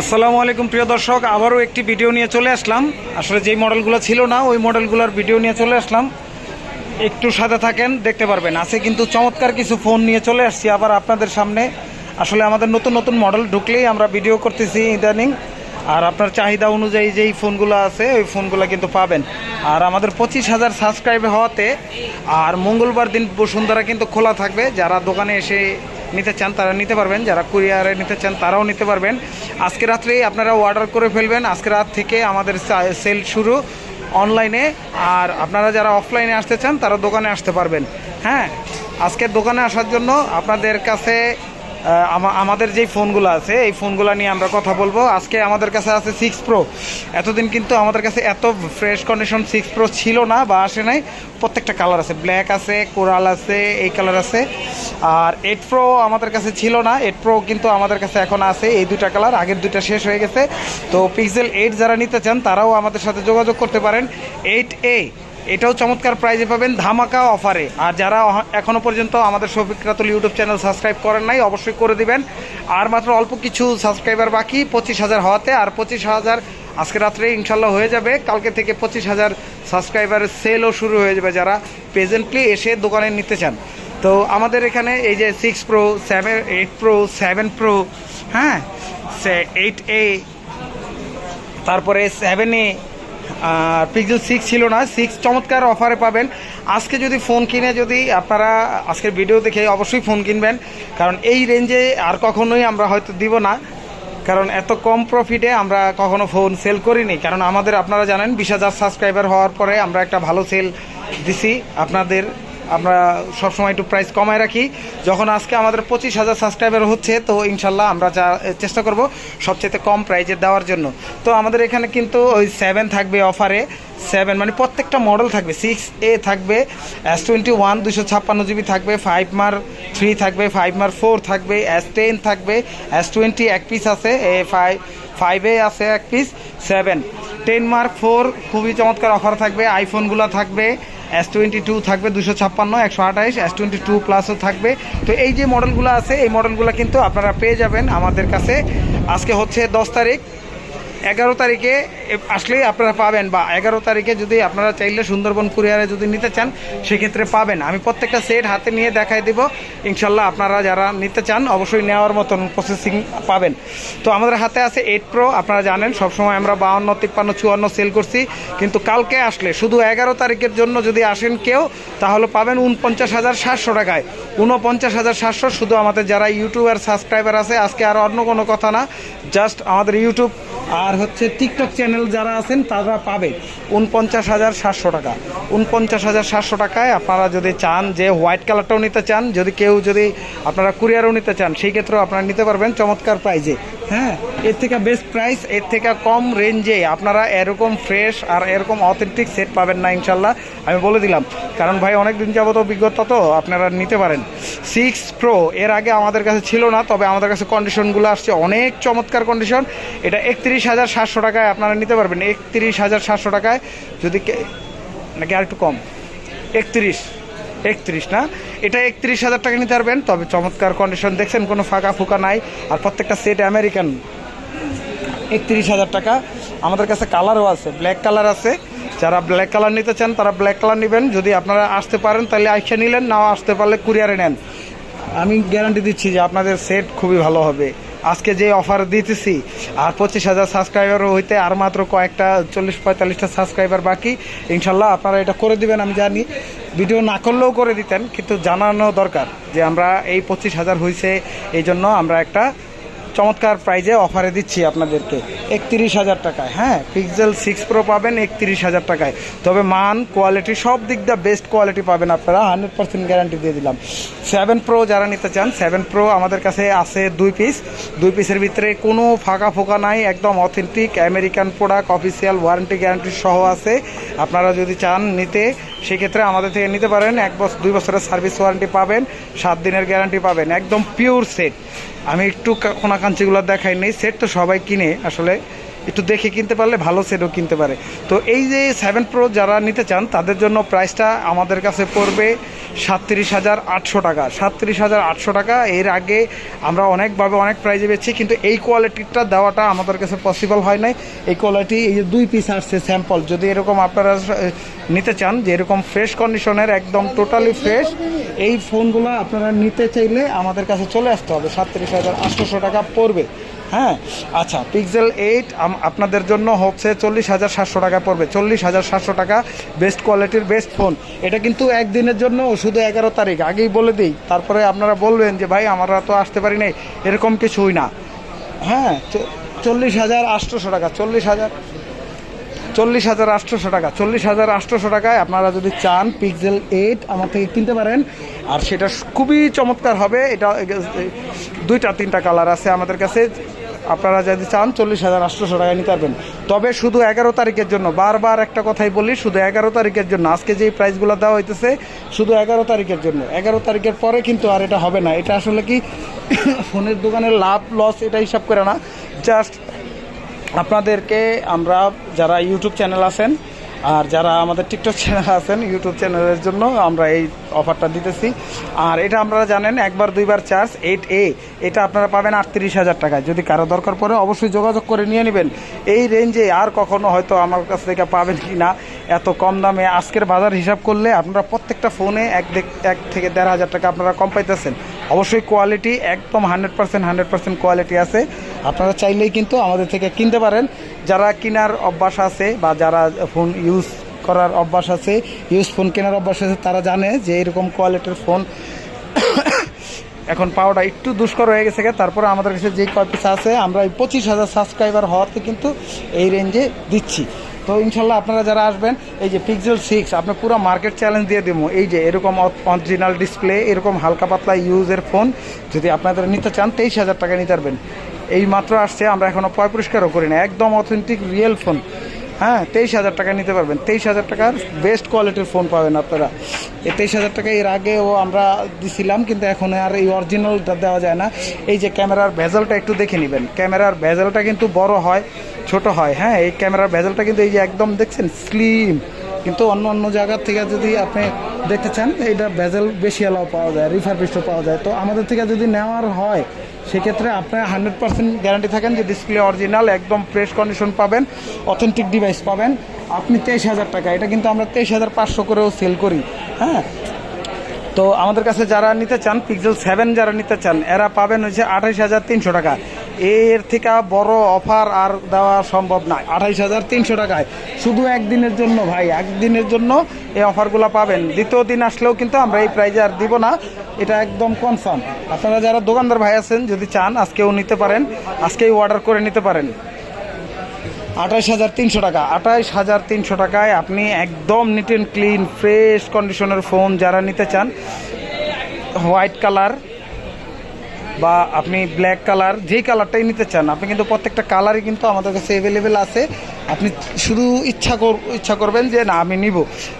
আসসালামু আলাইকুম, প্রিয় দর্শক। আবারও একটি ভিডিও নিয়ে চলে আসলাম। আসলে যেই মডেলগুলো ছিল না, ওই মডেলগুলোর ভিডিও নিয়ে চলে আসলাম। একটু সাথে থাকেন, দেখতে পারবেন। আছে কিন্তু চমৎকার কিছু ফোন নিয়ে চলে আসছি আবার আপনাদের সামনে। আসলে আমাদের নতুন নতুন মডেল ঢুকলেই আমরা ভিডিও করতেছি ইদানিং। আর আপনার চাহিদা অনুযায়ী যেই ফোনগুলো আছে, ওই ফোনগুলো কিন্তু পাবেন। আর আমাদের পঁচিশ হাজার সাবস্ক্রাইব হওয়াতে আর মঙ্গলবার দিন বসুন্ধরা কিন্তু খোলা থাকবে। যারা দোকানে এসে নিতে চান তারা নিতে পারবেন। যারা কুরিয়ারে নিতে চান তারাও নিতে পারবেন। আজকে রাত্রেই আপনারা অর্ডার করে ফেলবেন। আজকে রাত থেকে আমাদের সেল শুরু অনলাইনে আর আপনারা যারা অফলাইনে আসতে চান, তারা দোকানে আসতে পারবেন। হ্যাঁ আজকে দোকানে আসার জন্য আপনাদের কাছে আমাদের যেই ফোনগুলো আছে, এই ফোনগুলো নিয়ে আমরা কথা বলব। আজকে আমাদের কাছে আছে সিক্স প্রো এতদিন কিন্তু আমাদের কাছে এত ফ্রেশ কন্ডিশন সিক্স প্রো ছিল না বা আসে নাই। প্রত্যেকটা কালার আছে। ব্ল্যাক আছে কোরাল আছে, এই কালার আছে। আর এইট প্রো আমাদের কাছে ছিল না। এইট প্রো কিন্তু আমাদের কাছে এখন আছে। এই দুটা কালার আগের দুটা শেষ হয়ে গেছে। তো পিক্সেল এইট যারা নিতে চান, তারাও আমাদের সাথে যোগাযোগ করতে পারেন। এইট এ এটাও চমৎকার প্রাইজে পাবেন ধামাকা অফারে আর যারা অহ- এখনও পর্যন্ত আমাদের Shafiq Ratul YouTube channel subscribe করেন নাই, অবশ্যই করে দিবেন। আর মাত্র অল্প কিছু সাবস্ক্রাইবার বাকি, পঁচিশ হাজার হওয়াতে, আর পঁচিশ হাজার আজকে রাত্রে ইনশাল্লাহ হয়ে যাবে। কালকে থেকে পঁচিশ হাজার সাবস্ক্রাইবারের সেলও শুরু হয়ে যাবে যারা প্রেজেন্টলি এসে দোকানে নিতে চান। তো আমাদের এখানে এই যে six pro seven eight pro seven pro হ্যাঁ? এইট এ তারপরে সেভেনে আর পিক্সেল সিক্স ছিল না। সিক্স চমৎকার অফারে পাবেন। আজকে যদি ফোন কিনে যদি আপনারা আজকের ভিডিও দেখে অবশ্যই ফোন কিনবেন। কারণ এই রেঞ্জে আর কখনোই আমরা হয়তো দিব না। কারণ এত কম প্রফিটে আমরা কখনো ফোন সেল করিনি। কারণ আমাদের, আপনারা জানেন, বিশ হাজার সাবস্ক্রাইবার হওয়ার পরে আমরা একটা ভালো সেল দিছি আপনাদের আমরা সবসময় একটু প্রাইস কমায় রাখি। যখন আজকে আমাদের পঁচিশ হাজার সাবস্ক্রাইবার হচ্ছে, তো ইনশাল্লাহ আমরা যা চেষ্টা করব সবচেয়ে কম প্রাইজে দেওয়ার জন্য। তো আমাদের এখানে কিন্তু ওই সেভেন থাকবে অফারে সেভেন মানে প্রত্যেকটা মডেল থাকবে। সিক্স এ থাকবে এস টোয়েন্টি ওয়ান দুশো ছাপ্পান্ন জিবি থাকবে ফাইভ মার থ্রি থাকবে ফাইভ মার ফোর থাকবে এস টেন থাকবে এস টোয়েন্টি এক পিস আছে, এ ফাইভ ফাইভে আছে এক piece seven ten mark four খুবই চমৎকার অফার থাকবে আইফোনগুলো থাকবে এস টোয়েন্টি টু থাকবে দুশো ছাপ্পান্ন, একশো আঠাইশ এস টোয়েন্টি টু প্লাসও থাকবে। তো এই যে মডেলগুলো আছে, এই মডেলগুলো কিন্তু আপনারা পেয়ে যাবেন আমাদের কাছে। আজকে হচ্ছে দশ তারিখ। এগারো তারিখে আসলেই আপনারা পাবেন বা এগারো তারিখে যদি আপনারা চাইলে সুন্দরবন কুরিয়ারে যদি নিতে চান, সেক্ষেত্রে পাবেন। আমি প্রত্যেকটা সেট হাতে নিয়ে দেখাই দিব। ইনশাল্লাহ আপনারা যারা নিতে চান, অবশ্যই নেওয়ার মতন প্রসেসিং পাবেন। তো আমাদের হাতে আছে এইট প্রো আপনারা জানেন, সবসময় আমরা বাউন্ন, তিপ্পান্ন, চুয়ান্ন সেল করছি। কিন্তু কালকে আসলে শুধু এগারো তারিখের জন্য যদি আসেন কেউ, তাহলে পাবেন উনপঞ্চাশ হাজার সাতশো টাকায়। উনপঞ্চাশ হাজার সাতশো শুধু আমাদের যারা ইউটিউবার সাবস্ক্রাইবার আছে, আজকে আর অন্য কোনো কথা না। জাস্ট আমাদের ইউটিউব আর হচ্ছে টিকটক চ্যানেল যারা আছেন, তারা পাবে উনপঞ্চাশ হাজার সাতশো টাকা। উনপঞ্চাশ হাজার সাতশো টাকায় আপনারা যদি চান যে হোয়াইট কালারটাও নিতে চান, যদি কেউ যদি আপনারা কুরিয়ারও নিতে চান, সেই ক্ষেত্রেও আপনারা নিতে পারবেন চমৎকার প্রাইজে হ্যাঁ এর থেকে বেস্ট প্রাইস এর থেকে কম রেঞ্জে আপনারা এরকম ফ্রেশ আর এরকম অথেন্টিক সেট পাবেন না, ইনশাল্লাহ। আমি বলে দিলাম, কারণ ভাই অনেক দিন যাবত অভিজ্ঞতা তো, আপনারা নিতে পারেন। সিক্স প্রো এর আগে আমাদের কাছে ছিল না, তবে আমাদের কাছে কন্ডিশনগুলো আসছে, অনেক চমৎকার কন্ডিশন এটা একত্রিশ হাজার সাতশো টাকায় আপনারা নিতে পারবেন। একত্রিশ হাজার সাতশো টাকায় যদি নাকি আর একটু কম? একত্রিশ। একত্রিশ, না? এটা একত্রিশ হাজার টাকা নিতে পারবেন, তবে চমৎকার কন্ডিশন দেখছেন, কোনো ফাঁকা ফুকা নাই। আর প্রত্যেকটা সেট আমেরিকান একত্রিশ হাজার টাকা। আমাদের কাছে কালারও আছে ব্ল্যাক কালার আছে। যারা ব্ল্যাক কালার নিতে চান, তারা ব্ল্যাক কালার নেবেন। যদি আপনারা আসতে পারেন, তাহলে আইসা নিলেন, নাও আসতে পারলে কুরিয়ারে নেন। আমি গ্যারান্টি দিচ্ছি যে আপনাদের সেট খুবই ভালো হবে। আজকে যে অফার দিতেছি, আর পঁচিশ হাজার সাবস্ক্রাইবার হইতে আর মাত্র কয়েকটা চল্লিশ পঁয়তাল্লিশটা সাবস্ক্রাইবার বাকি, ইনশাল্লাহ আপনারা এটা করে দিবেন, আমি জানি। ভিডিও না করলেও করে দিতেন, কিন্তু জানানো দরকার যে আমরা এই পঁচিশ হাজার হয়েছে এই জন্য আমরা একটা চমৎকার প্রাইজে অফারে দিচ্ছি আপনাদেরকে। একত্রিশ হাজার টাকায় হ্যাঁ? পিক্সেল সিক্স প্রো পাবেন একত্রিশ হাজার টাকায়। তবে মান কোয়ালিটি সব দিক দিয়ে বেস্ট কোয়ালিটি পাবেন আপনারা। হান্ড্রেড পার্সেন্ট গ্যারান্টি দিয়ে দিলাম। সেভেন প্রো যারা নিতে চান সেভেন প্রো আমাদের কাছে আছে দুই পিস দুই পিসের ভিতরে কোনো ফাঁকা ফোকা নাই, একদম authentic American product official warranty guarantee সহ আছে। আপনারা যদি চান নিতে, সেক্ষেত্রে আমাদের থেকে নিতে পারেন। এক বছর, দুই বছরের সার্ভিস ওয়ারেন্টি পাবেন। সাত দিনের গ্যারান্টি পাবেন। একদম পিওর সেট আমি একটু কোনাকাঞ্চিগুলো দেখাই নেই। সেট তো সবাই কিনে। আসলে একটু দেখে কিনতে পারলে ভালো সেটও কিনতে পারে। তো এই যে সেভেন প্রো যারা নিতে চান, তাদের জন্য প্রাইসটা আমাদের কাছে পড়বে সাতত্রিশ হাজার আটশো টাকা। সাতত্রিশ হাজার আটশো টাকা, এর আগে আমরা অনেকভাবে অনেক প্রাইজে বেচছি, কিন্তু এই কোয়ালিটিটা দেওয়াটা আমাদের কাছে পসিবল হয় নাই। এই কোয়ালিটি এই যে দুই পিস আসছে স্যাম্পল যদি এরকম আপনারা নিতে চান, যে এরকম ফ্রেশ কন্ডিশনের একদম টোটালি ফ্রেশ এই ফোনগুলো আপনারা নিতে চাইলে আমাদের কাছে চলে আসতে হবে। সাতত্রিশ হাজার আটশোশো টাকা পড়বে। হ্যাঁ? আচ্ছা পিক্সেল এইট আপনাদের জন্য হচ্ছে চল্লিশ হাজার সাতশো টাকা পড়বে। চল্লিশ হাজার সাতশো টাকা বেস্ট কোয়ালিটির বেস্ট ফোন এটা কিন্তু একদিনের জন্য শুধু এগারো তারিখ। আগেই বলে দিই। তারপরে আপনারা বলবেন যে, ভাই, আমরা তো আসতে পারি নাই। এরকম কিছুই না। হ্যাঁ চল্লিশ হাজার আটশোশো টাকা, চল্লিশ হাজার চল্লিশ হাজার আটশোশো টাকা, চল্লিশ হাজার আটশোশো টাকায় আপনারা যদি চান পিক্সেল এইট আমার থেকে কিনতে পারেন। আর সেটা খুবই চমৎকার হবে। এটা দুইটা, তিনটা কালার আছে আমাদের কাছে। আপনারা যদি চান চল্লিশ হাজার আটশোশো টাকায় নিতে পারবেন। তবে শুধু এগারো তারিখের জন্য, বারবার একটা কথাই বলি, শুধু এগারো তারিখের জন্য। আজকে যেই প্রাইসগুলো দেওয়া হইতেছে, শুধু এগারো তারিখের জন্য। এগারো তারিখের পরে কিন্তু আর এটা হবে না। এটা আসলে কি, ফোনের দোকানের লাভ লস এটা হিসাব করে না। জাস্ট আপনাদেরকে আমরা যারা ইউটিউব চ্যানেল আছেন আর যারা আমাদের টিকটক চ্যানেল আছেন ইউটিউব চ্যানেলের জন্য আমরা এই অফারটা দিতেছি। আর এটা আপনারা জানেন, একবার, দুইবার চার্জ এইট এ এটা আপনারা পাবেন আটত্রিশ হাজার টাকায়। যদি কারও দরকার পড়ে, অবশ্যই যোগাযোগ করে নিয়ে নেবেন। এই রেঞ্জে আর কখনো হয়তো আমার কাছ থেকে পাবেন কি না এত কম দামে আজকের বাজার হিসাব করলে আপনারা প্রত্যেকটা ফোনে এক এক থেকে দেড় হাজার টাকা আপনারা কম পাইতেছেন। অবশ্যই কোয়ালিটি একদম hundred percent hundred percent quality আছে। আপনারা চাইলেই কিন্তু আমাদের থেকে কিনতে পারেন। যারা কেনার অভ্যাস আছে বা যারা ফোন ইউজ করার অভ্যাস আছে ইউজ ফোন কেনার অভ্যাস আছে, তারা জানে যে এরকম কোয়ালিটির ফোন এখন পাওয়াটা একটু দুষ্কর হয়ে গেছে। তারপরে আমাদের কাছে যে কয় আছে, আমরা এই পঁচিশ হাজার সাবস্ক্রাইবার হওয়াতে কিন্তু এই রেঞ্জে দিচ্ছি। তো ইনশাল্লাহ আপনারা যারা আসবেন, এই যে পিক্সেল সিক্স আপনার পুরো মার্কেট চ্যালেঞ্জ দিয়ে দেবো। এই যে এরকম অরিজিনাল ডিসপ্লে এরকম হালকা পাতলা ইউজের ফোন যদি আপনাদের নিতে চান, তেইশ হাজার টাকা নিতে পারবেন। এই মাত্র আসছে, আমরা এখনও পয় পরিষ্কারও করি না। একদম অথেন্টিক রিয়েল ফোন হ্যাঁ তেইশ হাজার টাকা নিতে পারবেন। তেইশ হাজার টাকার বেস্ট কোয়ালিটির ফোন পাবেন আপনারা। এই তেইশ হাজার টাকা এর আগেও আমরা দিছিলাম, কিন্তু এখন আর এই অরিজিনালটা দেওয়া যায় না। এই যে ক্যামেরার ভেজালটা একটু দেখে নেবেন। ক্যামেরার ভেজালটা কিন্তু বড় হয়, ছোট হয়। হ্যাঁ এই ক্যামেরার ভেজালটা কিন্তু এই যে একদম দেখছেন স্লিম কিন্তু অন্য অন্য জায়গার থেকে যদি আপনি দেখতে চান, এইটা ভেজাল বেশি এলাও পাওয়া যায় রিফার পাওয়া যায়। তো আমাদের থেকে যদি নেওয়ার হয় সেক্ষেত্রে আপনার হান্ড্রেড পার্সেন্ট গ্যারান্টি থাকেন যে ডিসপ্লে অরিজিনাল একদম ফ্রেশ কন্ডিশন পাবেন অথেন্টিক ডিভাইস পাবেন। আপনি তেইশ হাজার টাকা, এটা কিন্তু আমরা তেইশ হাজার পাঁচশো করেও সেল করি হ্যাঁ? তো আমাদের কাছে যারা নিতে চান পিক্সেল সেভেন যারা নিতে চান, এরা পাবেন হচ্ছে আঠাইশ হাজার তিনশো টাকা। এর থেকে বড় অফার আর দেওয়া সম্ভব না, আঠাইশ হাজার তিনশো টাকায়। শুধু একদিনের জন্য ভাই, একদিনের জন্য এই অফারগুলো পাবেন। দ্বিতীয় দিন আসলেও কিন্তু আমরা এই প্রাইজে আর দিব না। এটা একদম কনফার্ম আপনারা যারা দোকানদার ভাই আছেন, যদি চান, আজকেও নিতে পারেন। আজকেই অর্ডার করে নিতে পারেন। আঠাইশ হাজার তিনশো টাকা। আঠাইশ হাজার তিনশো টাকায় আপনি একদম নিট অ্যান্ড ক্লিন ফ্রেশ কন্ডিশনের ফোন যারা নিতে চান হোয়াইট কালার বা আপনি ব্ল্যাক কালার যেই কালারটাই নিতে চান, আপনি কিন্তু প্রত্যেকটা কালারই কিন্তু আমাদের কাছে অ্যাভেলেবেল আছে। আপনি শুধু ইচ্ছা কর, ইচ্ছা করবেন যে না, আমি নিব।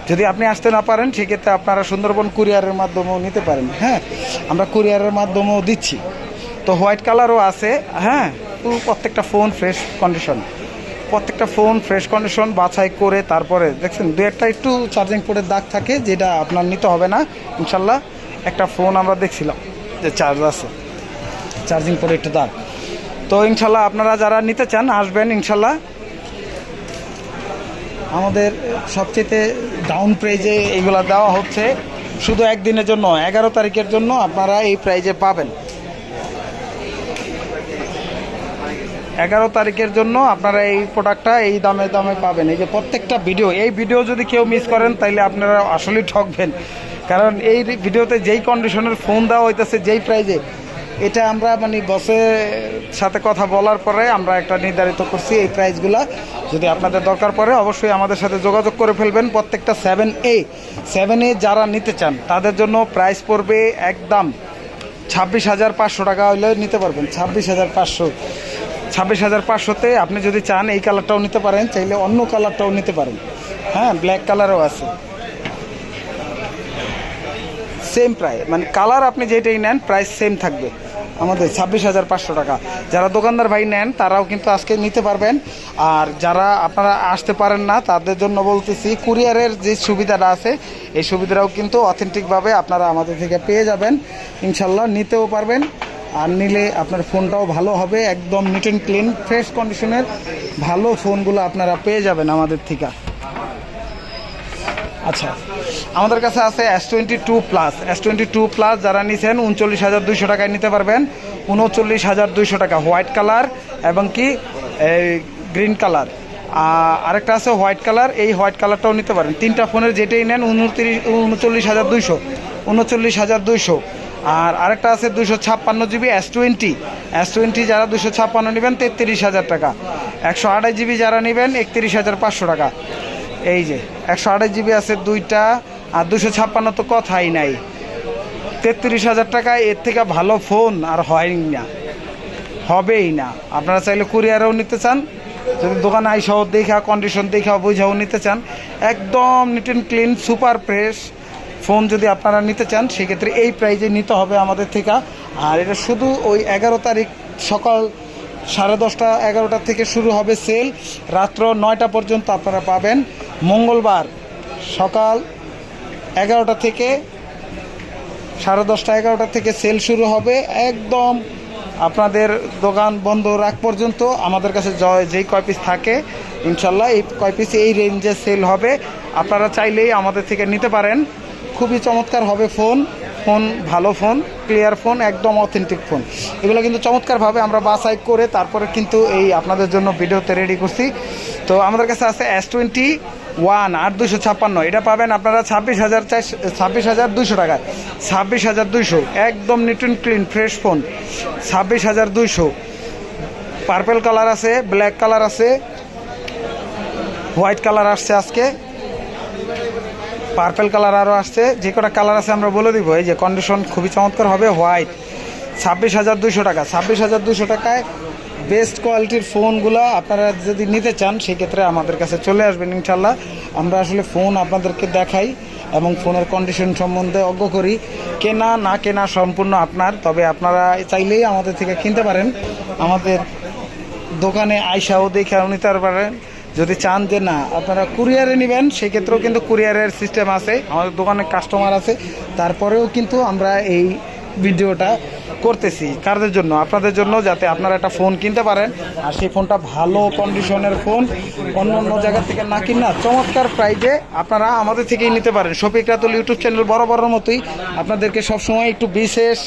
যদি আপনি আসতে না পারেন, সেক্ষেত্রে আপনারা সুন্দরবন কুরিয়ারের মাধ্যমেও নিতে পারেন। হ্যাঁ আমরা কুরিয়ারের মাধ্যমেও দিচ্ছি। তো হোয়াইট কালারও আছে। হ্যাঁ পুরো প্রত্যেকটা ফোন ফ্রেশ কন্ডিশন প্রত্যেকটা ফোন ফ্রেশ কন্ডিশন বাছাই করে তারপরে, দেখছেন দু একটা একটু চার্জিং পোর্টের দাগ থাকে, যেটা আপনার নিতে হবে না। ইনশাল্লাহ একটা ফোন আমরা দেখছিলাম যে চার্জ আছে। চার্জিং পোর্টে একটু তো ইনশাল্লাহ আপনারা যারা নিতে চান, আসবেন ইনশাল্লাহ। আমাদের সবচেয়ে ডাউন প্রাইজে এইগুলো দেওয়া হচ্ছে। শুধু একদিনের জন্য, এগারো তারিখের জন্য আপনারা এই প্রাইজে পাবেন। এগারো তারিখের জন্য আপনারা এই প্রোডাক্টটা এই দামে দামে পাবেন। এই যে প্রত্যেকটা ভিডিও এই ভিডিও যদি কেউ মিস করেন, তাইলে আপনারা আসলেই ঠকবেন। কারণ এই ভিডিওতে যেই কন্ডিশনের ফোন দেওয়া হইতেছে, যেই প্রাইজে এটা আমরা মানে বসের সাথে কথা বলার পরে আমরা একটা নির্ধারিত করছি এই প্রাইসগুলো। যদি আপনাদের দরকার পড়ে অবশ্যই আমাদের সাথে যোগাযোগ করে ফেলবেন প্রত্যেকটা সেভেন এ সেভেন এ যারা নিতে চান, তাদের জন্য প্রাইস পড়বে একদম ছাব্বিশ হাজার পাঁচশো টাকা হলে নিতে পারবেন। ছাব্বিশ হাজার পাঁচশো। ছাব্বিশ হাজার পাঁচশোতে আপনি যদি চান এই কালারটাও নিতে পারেন, চাইলে অন্য কালারটাও নিতে পারেন। হ্যাঁ ব্ল্যাক কালারও আছে। সেম প্রাইস মানে কালার আপনি যেটাই নেন প্রাইস সেম থাকবে। আমাদের ছাব্বিশ হাজার পাঁচশো টাকা। যারা দোকানদার ভাই নেন, তারাও কিন্তু আজকে নিতে পারবেন। আর যারা আপনারা আসতে পারেন না, তাদের জন্য বলতেছি, কুরিয়ারের যে সুবিধাটা আছে, এই সুবিধাটাও কিন্তু অথেন্টিকভাবে আপনারা আমাদের থেকে পেয়ে যাবেন। ইনশাল্লাহ নিতেও পারবেন। আর নিলে আপনার ফোনটাও ভালো হবে, একদম নিট অ্যান্ড ক্লিন ফ্রেশ কন্ডিশনের ভালো ফোনগুলো আপনারা পেয়ে যাবেন আমাদের থেকে। আচ্ছা আমাদের কাছে আছে S twenty two plus S twenty two plus যারা নিছেন, উনচল্লিশ হাজার দুইশো টাকায় নিতে পারবেন। উনচল্লিশ হাজার দুইশো টাকা হোয়াইট কালার এবং কি গ্রিন কালার। আরেকটা আছে হোয়াইট কালার, এই হোয়াইট কালারটাও নিতে পারেন তিনটা ফোনের যেটাই নেন, উনত্রিশ, উনচল্লিশ হাজার দুইশো। উনচল্লিশ হাজার দুইশো। আর আরেকটা আছে দুশো ছাপ্পান্ন GB S twenty S twenty যারা দুশো ছাপ্পান্ন নেবেন, তেত্রিশ হাজার টাকা। একশো আঠাশ জিবি যারা নেবেন, একত্রিশ হাজার পাঁচশো টাকা। এই যে, একশো আঠাশ জিবি আছে দুইটা। আর দুশো ছাপ্পান্ন তো কথাই নাই। তেত্রিশ হাজার টাকায় এর থেকে ভালো ফোন আর হয় না। হবেই না। আপনারা চাইলে কুরিয়ারেও নিতে চান। যদি দোকানে আইসাও দেখা কন্ডিশন দেখা, বুঝাও নিতে চান, একদম neat and clean super fresh phone যদি আপনারা নিতে চান, সেক্ষেত্রে এই প্রাইজে নিতে হবে আমাদের থেকে। আর এটা শুধু ওই এগারো তারিখ সকাল সাড়ে দশটা, এগারোটা থেকে শুরু হবে সেল রাত্র নয়টা পর্যন্ত আপনারা পাবেন। মঙ্গলবার সকাল এগারোটা থেকে, সাড়ে দশটা, এগারোটা থেকে সেল শুরু হবে একদম আপনাদের দোকান বন্ধ রাখ পর্যন্ত। আমাদের কাছে যেই কয় পিস থাকে, ইনশাল্লাহ এই কয় পিস এই রেঞ্জে সেল হবে। আপনারা চাইলেই আমাদের থেকে নিতে পারেন। খুবই চমৎকার হবে ফোন ফোন ভালো ফোন ক্লিয়ার ফোন একদম অথেন্টিক ফোন এগুলো কিন্তু চমৎকারভাবে আমরা বাছাই করে তারপরে কিন্তু এই আপনাদের জন্য ভিডিওতে রেডি করছি। তো আমাদের কাছে আছে এস টোয়েন্টি ওয়ান আট দুশো ছাপ্পান্ন। এটা পাবেন আপনারা ছাব্বিশ হাজার ছাব্বিশ হাজার দুশো টাকায়। ছাব্বিশ হাজার দুশো একদম neat and clean, fresh phone. ছাব্বিশ হাজার দুশো পার্পেল কালার আছে, ব্ল্যাক কালার আছে। হোয়াইট কালার আসছে আজকে। পার্পেল কালার আরও আসছে। যে কটা কালার আছে আমরা বলে দিব। এই যে কন্ডিশন খুবই চমৎকার হবে, হোয়াইট। ছাব্বিশ হাজার দুশো টাকা। ছাব্বিশ হাজার দুশো টাকায় বেস্ট কোয়ালিটির ফোনগুলো আপনারা যদি নিতে চান, সেক্ষেত্রে আমাদের কাছে চলে আসবেন ইনশাল্লাহ আমরা আসলে ফোন আপনাদেরকে দেখাই এবং ফোনের কন্ডিশন সম্বন্ধে অজ্ঞ করি। কেনা না কেনা সম্পূর্ণ আপনার, তবে আপনারা চাইলেই আমাদের থেকে কিনতে পারেন। আমাদের দোকানে আইসাও দেখেও নিতে পারেন। যদি চান যে না, আপনারা কুরিয়ারে নেবেন, সেক্ষেত্রেও কিন্তু কুরিয়ারের সিস্টেম আছে। আমাদের দোকানে কাস্টমার আছে। তারপরেও কিন্তু আমরা এই ভিডিওটা করতেছি, কারদের জন্য, আপনাদের জন্য যাতে আপনারা একটা ফোন কিনতে পারেন। আর সেই ফোনটা ভালো কন্ডিশনের ফোন অন্য অন্য জায়গা থেকে না কিনা চমৎকার প্রাইজে আপনারা আমাদের থেকেই নিতে পারেন। শফিক রাতুল ইউটিউব চ্যানেল বড় বড় মতোই আপনাদেরকে সবসময় একটু বিশেষ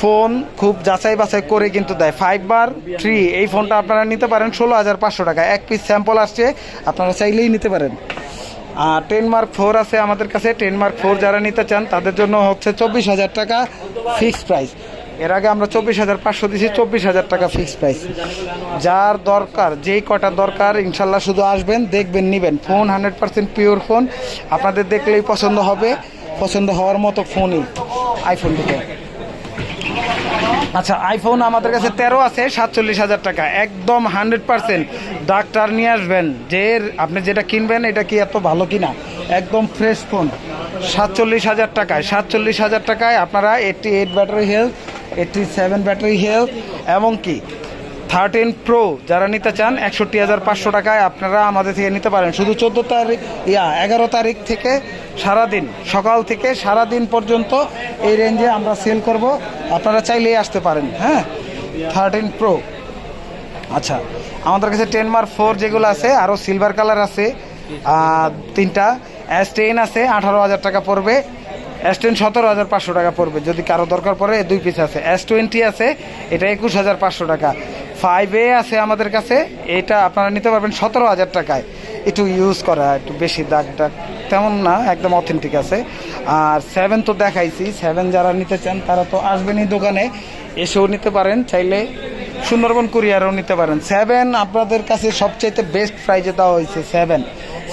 ফোন খুব যাচাই বাছাই করে কিন্তু দেয়। ফাইভ বার থ্রি এই ফোনটা আপনারা নিতে পারেন ষোলো হাজার পাঁচশো টাকা। এক পিস স্যাম্পল আসছে, আপনারা চাইলেই নিতে পারেন। আর টেন মার্ক ফোর আছে আমাদের কাছে। টেন মার্ক ফোর যারা নিতে চান, তাদের জন্য হচ্ছে চব্বিশ হাজার টাকা ফিক্সড প্রাইস এর আগে আমরা চব্বিশ হাজার পাঁচশো দিয়েছি চব্বিশ হাজার টাকা ফিক্সড প্রাইস যার দরকার, যেই কটা দরকার, ইনশাল্লাহ শুধু আসবেন, দেখবেন, নেবেন। Phone hundred percent pure phone আপনাদের দেখলেই পছন্দ হবে। পছন্দ হওয়ার মতো ফোনই আইফোন দুটো। আচ্ছা আইফোন আমাদের কাছে তেরো আছে, সাতচল্লিশ হাজার টাকা। একদম হান্ড্রেড পার্সেন্ট ডাক্তার নিয়ে আসবেন। যে আপনি যেটা কিনবেন, এটা কি এত ভালো কিনা? একদম ফ্রেশ ফোন সাতচল্লিশ হাজার টাকায়, সাতচল্লিশ হাজার টাকায় আপনারা eighty eight battery health eighty seven battery health এবং কি থার্টিন প্রো যারা নিতে চান, একষট্টি হাজার পাঁচশো টাকায় আপনারা আমাদের থেকে নিতে পারেন। শুধু চোদ্দ তারিখ, ইয়া, এগারো তারিখ থেকে সারাদিন, সকাল থেকে সারাদিন পর্যন্ত এই রেঞ্জে আমরা সেল করব। আপনারা চাইলেই আসতে পারেন হ্যাঁ? থার্টিন প্রো আচ্ছা আমাদের কাছে টেন মার্ক ফোর যেগুলো আছে আরও সিলভার কালার আছে তিনটা। এস টেন আছে, আঠারো হাজার টাকা পড়বে। এস টেন সতেরো হাজার পাঁচশো টাকা পড়বে, যদি কারও দরকার পড়ে দুই পিস আছে। এস টোয়েন্টি আছে, এটা একুশ হাজার পাঁচশো টাকা। ফাইভ এ আছে আমাদের কাছে, এটা আপনারা নিতে পারবেন সতেরো হাজার টাকায়। একটু ইউজ করা, একটু বেশি দাগ দাগ তেমন না, একদম অথেন্টিক আছে। আর সেভেন তো দেখাইছি সেভেন যারা নিতে চান, তারা তো আসবেনই দোকানে, এসেও নিতে পারেন, চাইলে সুন্দরবন কুরিয়ারও নিতে পারেন। সেভেন আপনাদের কাছে সবচাইতে বেস্ট প্রাইজে দেওয়া হয়েছে সেভেন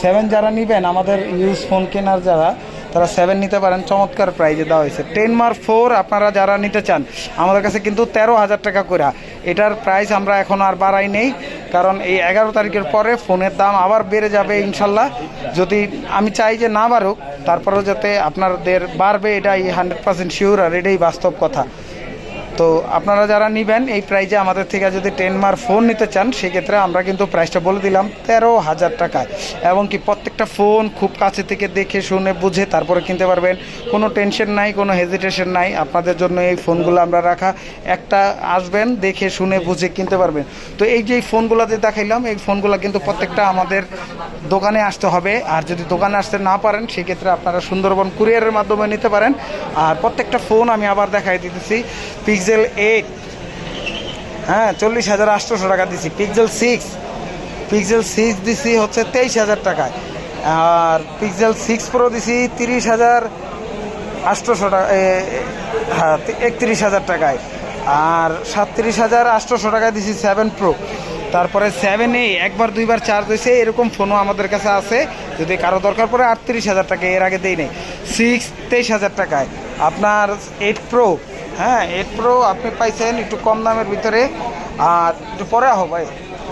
সেভেন যারা নেবেন, আমাদের ইউজ ফোন কেনার যারা তারা সেভেন নিতে পারেন। চমৎকার প্রাইজে দেওয়া হয়েছে। টেন মার ফোর আপনারা যারা নিতে চান, আমাদের কাছে কিন্তু তেরো হাজার টাকা করে। এটার প্রাইস আমরা এখন আর বাড়াই নেই, কারণ এই এগারো তারিখের পরে ফোনের দাম আবার বেড়ে যাবে ইনশাল্লাহ। যদি আমি চাই যে না বাড়ুক, তারপরেও যাতে আপনাদের বাড়বে, এটাই হান্ড্রেড পার্সেন্ট শিওর আর এটাই বাস্তব কথা। তো আপনারা যারা নেবেন, এই প্রাইজে আমাদের থেকে যদি টেন মার ফোন নিতে চান, সেক্ষেত্রে আমরা কিন্তু প্রাইসটা বলে দিলাম তেরো হাজার টাকায়। এবং কি প্রত্যেকটা ফোন খুব কাছে থেকে দেখে, শুনে, বুঝে তারপরে কিনতে পারবেন। কোনো টেনশন নাই, কোনো হেজিটেশন নাই। আপনাদের জন্য এই ফোনগুলো আমরা রাখা। একটা আসবেন, দেখে, শুনে, বুঝে কিনতে পারবেন। তো এই যে ফোনগুলো যে দেখাইলাম, এই ফোনগুলো কিন্তু প্রত্যেকটা আমাদের দোকানে আসতে হবে। আর যদি দোকানে আসতে না পারেন, সেক্ষেত্রে আপনারা সুন্দরবন কুরিয়ারের মাধ্যমে নিতে পারেন। আর প্রত্যেকটা ফোন আমি আবার দেখাই দিতেছি। পিক্সেল এইট হ্যাঁ চল্লিশ হাজার আটশোশো টাকা দিছি। পিক্সেল সিক্স পিক্সেল সিক্স দিছি হচ্ছে তেইশ হাজার টাকায়। আর পিক্সেল সিক্স প্রো দিছি তিরিশ হাজার আটশোশো টাকা হ্যাঁ একত্রিশ হাজার টাকায়। আর সাতত্রিশ হাজার আটশোশো টাকায় দিছি সেভেন প্রো তারপরে সেভেন এ একবার দুইবার চার্জ হয়েছে, এরকম ফোনও আমাদের কাছে আছে। যদি কারও দরকার পড়ে আটত্রিশ হাজার টাকা, এর আগে দেই নেই। সিক্স তেইশ হাজার টাকায়। আপনার এইট প্রো হ্যাঁ এইট প্রো আপনি পাইছেন একটু কম দামের ভিতরে। আর একটু পরে আহ ভাই,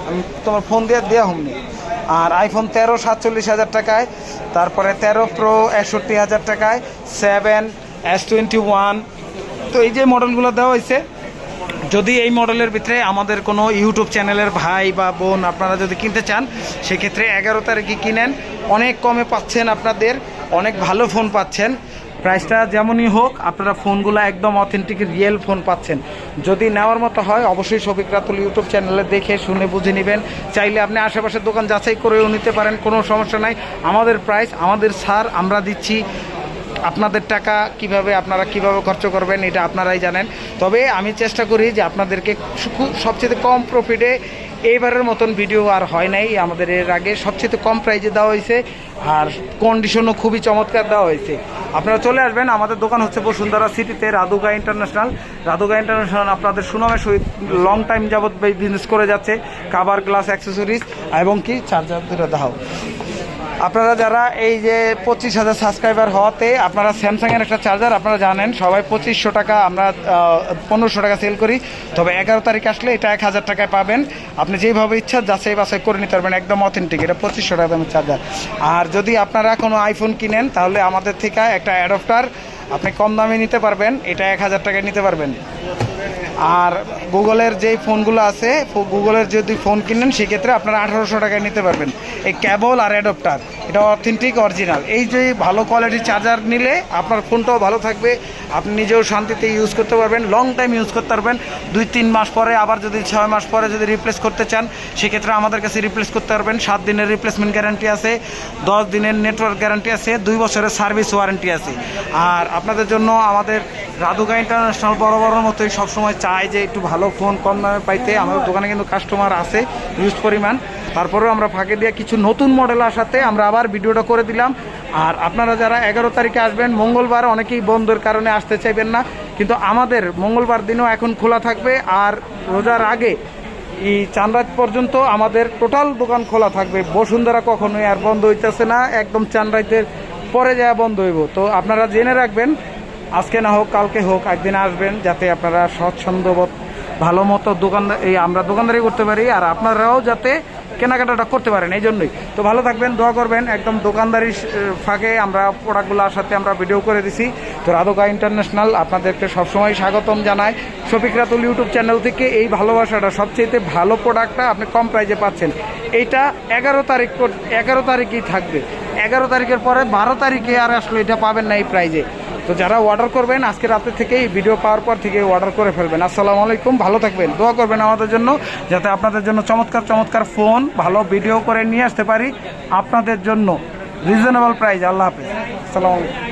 আমি তোমার ফোন দিয়ে দেওয়া হমনি। আর আইফোন তেরো সাতচল্লিশ হাজার টাকায়, তারপরে তেরো প্রো একষট্টি হাজার টাকায় সেভেন এস টোয়েন্টি ওয়ান তো এই যে মডেলগুলো দেওয়া হয়েছে যদি এই মডেলের ভিতরে আমাদের কোনো ইউটিউব চ্যানেলের ভাই বা বোন আপনারা যদি কিনতে চান, সেক্ষেত্রে এগারো তারিখে কিনেন। অনেক কমে পাচ্ছেন আপনাদের, অনেক ভালো ফোন পাচ্ছেন। প্রাইসটা যেমনই হোক, আপনারা ফোনগুলো একদম অথেন্টিক রিয়েল ফোন পাচ্ছেন। যদি নেওয়ার মতো হয়, অবশ্যই শফিক রাতুল ইউটিউব চ্যানেলে দেখে, শুনে, বুঝে নেবেন। চাইলে আপনি আশেপাশের দোকান যাচাই করেও নিতে পারেন, কোনো সমস্যা নাই। আমাদের প্রাইস আমাদের সার আমরা দিচ্ছি। আপনাদের টাকা কীভাবে আপনারা কীভাবে খরচ করবেন এটা আপনারাই জানেন। তবে আমি চেষ্টা করি যে আপনাদেরকে সবচেয়ে কম প্রফিটে এইবারের মতন ভিডিও আর হয় নাই। আমাদের এর আগে সবচেয়ে কম প্রাইজে দেওয়া হয়েছে আর কন্ডিশনও খুবই চমৎকার দেওয়া হয়েছে। আপনারা চলে আসবেন, আমাদের দোকান হচ্ছে বসুন্ধরা সিটিতে, রাধুগা ইন্টারন্যাশনাল রাধুগা ইন্টারন্যাশনাল আপনাদের সুনামের সহিত লং টাইম যাবত বিজনেস করে যাচ্ছে। কাভার গ্লাস অ্যাক্সেসরিজ এবং কি? চার্জার দুটো দাও। আপনারা যারা এই যে পঁচিশ হাজার সাবস্ক্রাইবার হওয়াতে আপনারা স্যামসাংয়ের একটা চার্জার আপনারা জানেন, সবাই পঁচিশশো টাকা আমরা পনেরোশো টাকা সেল করি। তবে এগারো তারিখ আসলে এটা এক হাজার টাকায় পাবেন। আপনি যেভাবে ইচ্ছা যা যাচাই বাছাই করে নিতে পারবেন, একদম অথেন্টিক এটা পঁচিশশো টাকা দামের চার্জার আর যদি আপনারা কোনো আইফোন কিনেন, তাহলে আমাদের থেকে একটা অ্যাডপ্টার আপনি কম দামে নিতে পারবেন। এটা এক হাজার টাকায় নিতে পারবেন। আর গুগলের যেই ফোনগুলো আছে গুগলের যদি ফোন কিনেন, সেক্ষেত্রে আপনারা আঠারোশো টাকায় নিতে পারবেন। এই ক্যাবল আর অ্যাডপ্টার, এটা অথেন্টিক অরিজিনাল এই যে ভালো কোয়ালিটির চার্জার নিলে আপনার ফোনটাও ভালো থাকবে, আপনি নিজেও শান্তিতে ইউজ করতে পারবেন লং টাইম ইউজ করতে পারবেন। দুই তিন মাস পরে আবার যদি ছয় মাস পরে যদি রিপ্লেস করতে চান, সেক্ষেত্রে আমাদের কাছে রিপ্লেস করতে পারবেন। সাত দিনের রিপ্লেসমেন্ট গ্যারান্টি আছে, দশ দিনের নেটওয়ার্ক গ্যারান্টি আছে, দুই বছরের সার্ভিস ওয়ারেন্টি আছে। আর আপনাদের জন্য আমাদের রাধুকা ইন্টারন্যাশনাল বড় বড় মতোই সবসময় চায় যে একটু ভালো ফোন কম দামে পাইতে। আমাদের দোকানে কিন্তু কাস্টমার আছে ইউজ পরিমাণ। তারপরেও আমরা ফাঁকে দিয়ে কিছু নতুন মডেল আসাতে আমরা আবার ভিডিওটা করে দিলাম। আর আপনারা যারা এগারো তারিখে আসবেন, মঙ্গলবার অনেকেই বন্ধের কারণে আসতে চাইবেন না। কিন্তু আমাদের মঙ্গলবার দিনও এখন খোলা থাকবে। আর রোজার আগে এই চানরাত পর্যন্ত আমাদের টোটাল দোকান খোলা থাকবে। বসুন্ধরা কখনোই আর বন্ধ হইতেছে না। একদম চানরাইতের পরে যায় বন্ধ হইব। তো আপনারা জেনে রাখবেন আজকে না হোক, কালকে হোক, একদিন আসবেন যাতে আপনারা স্বচ্ছন্দবোধ, ভালো মতো দোকানদার এই আমরা দোকানদারি করতে পারি আর আপনারাও যাতে কেনাকাটাটা করতে পারেন, এই জন্যই। তো ভালো থাকবেন, দোয়া করবেন, একদম দোকানদারি ফাঁকে আমরা প্রোডাক্টগুলোর সাথে আমরা ভিডিও করে দিছি। তো রাধকা ইন্টারন্যাশনাল আপনাদেরকে সবসময় স্বাগতম জানাই। শফিক রাতুল ইউটিউব চ্যানেল থেকে এই ভালোবাসাটা সবচেয়ে ভালো প্রোডাক্টটা আপনি কম প্রাইজে পাচ্ছেন। এইটা এগারো তারিখ এগারো তারিখেই থাকবে। এগারো তারিখের পরে বারো তারিখে আর আসলে এটা পাবেন না এই প্রাইজে। তো যারা অর্ডার করবেন, আজকে রাতে থেকেই ভিডিও পাওয়ার পর থেকে অর্ডার করে ফেলবেন। আসসালামু আলাইকুম, ভালো থাকবেন। দোয়া করবেন আমাদের জন্য, যাতে আপনাদের জন্য চমৎকার চমৎকার ফোন ভালো ভিডিও করে নিয়ে আসতে পারি আপনাদের জন্য। রিজনেবল প্রাইস আল্লাহ হাফিজ। আসসালামু আলাইকুম।